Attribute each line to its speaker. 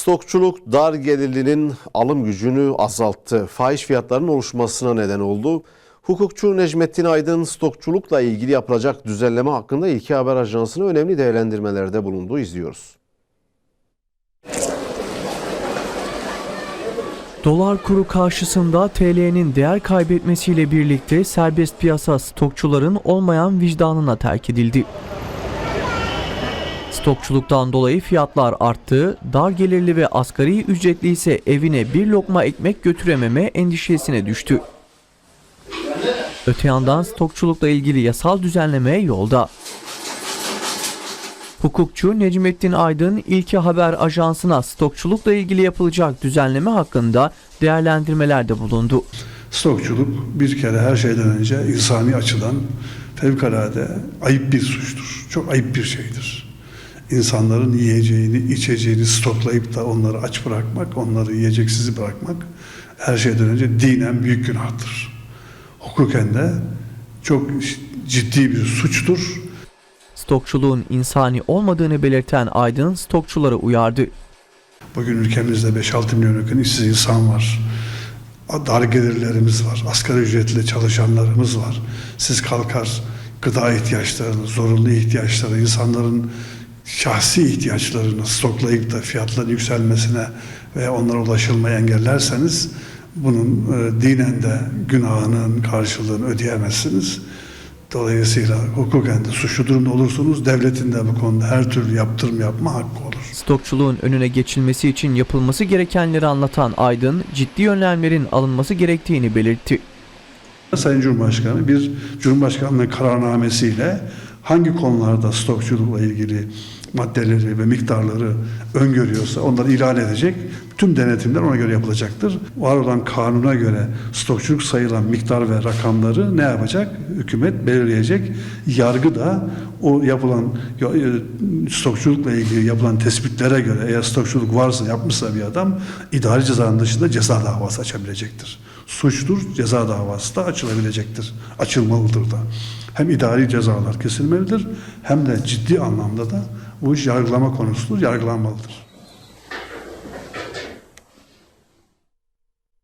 Speaker 1: Stokçuluk dar gelirlinin alım gücünü azalttı. Fahiş fiyatların oluşmasına neden oldu. Hukukçu Necmettin Aydın stokçulukla ilgili yapılacak düzenleme hakkında İlki Haber Ajansı'na önemli değerlendirmelerde bulundu. İzliyoruz.
Speaker 2: Dolar kuru karşısında TL'nin değer kaybetmesiyle birlikte serbest piyasa stokçuların olmayan vicdanına terk edildi. Stokçuluktan dolayı fiyatlar arttı, dar gelirli ve asgari ücretli ise evine bir lokma ekmek götürememe endişesine düştü. Öte yandan stokçulukla ilgili yasal düzenleme yolda. Hukukçu Necmettin Aydın İlki Haber Ajansı'na stokçulukla ilgili yapılacak düzenleme hakkında değerlendirmelerde bulundu.
Speaker 3: Stokçuluk bir kere her şeyden önce insani açıdan fevkalade ayıp bir suçtur. Çok ayıp bir şeydir. İnsanların yiyeceğini, içeceğini stoklayıp da onları aç bırakmak, onları yiyeceksiz bırakmak her şeyden önce dinen büyük günahtır. Hukuken de çok ciddi bir suçtur.
Speaker 2: Stokçuluğun insani olmadığını belirten Aydın stokçuları uyardı.
Speaker 3: Bugün ülkemizde 5-6 milyon yakın işsiz insan var. Dar gelirlerimiz var. Asgari ücretli çalışanlarımız var. Siz kalkar gıda ihtiyaçlarını, zorunlu ihtiyaçları, insanların şahsi ihtiyaçlarını stoklayıp da fiyatların yükselmesine ve onlara ulaşılmaya engellerseniz bunun e, dinen de günahının karşılığını ödeyemezsiniz. Dolayısıyla hukuken de suçlu durumda olursunuz. Devletin de bu konuda her türlü yaptırım yapma hakkı olur.
Speaker 2: Stokçuluğun önüne geçilmesi için yapılması gerekenleri anlatan Aydın, ciddi önlemlerin alınması gerektiğini belirtti.
Speaker 3: Sayın Cumhurbaşkanı bir Cumhurbaşkanlığı kararnamesiyle hangi konularda stokçulukla ilgili maddeleri ve miktarları öngörüyorsa onları ilan edecek. Tüm denetimler ona göre yapılacaktır. Var olan kanuna göre stokçuluk sayılan miktar ve rakamları ne yapacak? Hükümet belirleyecek. Yargı da o yapılan e, stokçulukla ilgili yapılan tespitlere göre eğer stokçuluk varsa yapmışsa bir adam idari cezanın dışında ceza davası açabilecektir. Suçtur, ceza davası da açılabilecektir. Açılmalıdır da. Hem idari cezalar kesilmelidir hem de ciddi anlamda da bu iş yargılama konusudur, yargılanmalıdır.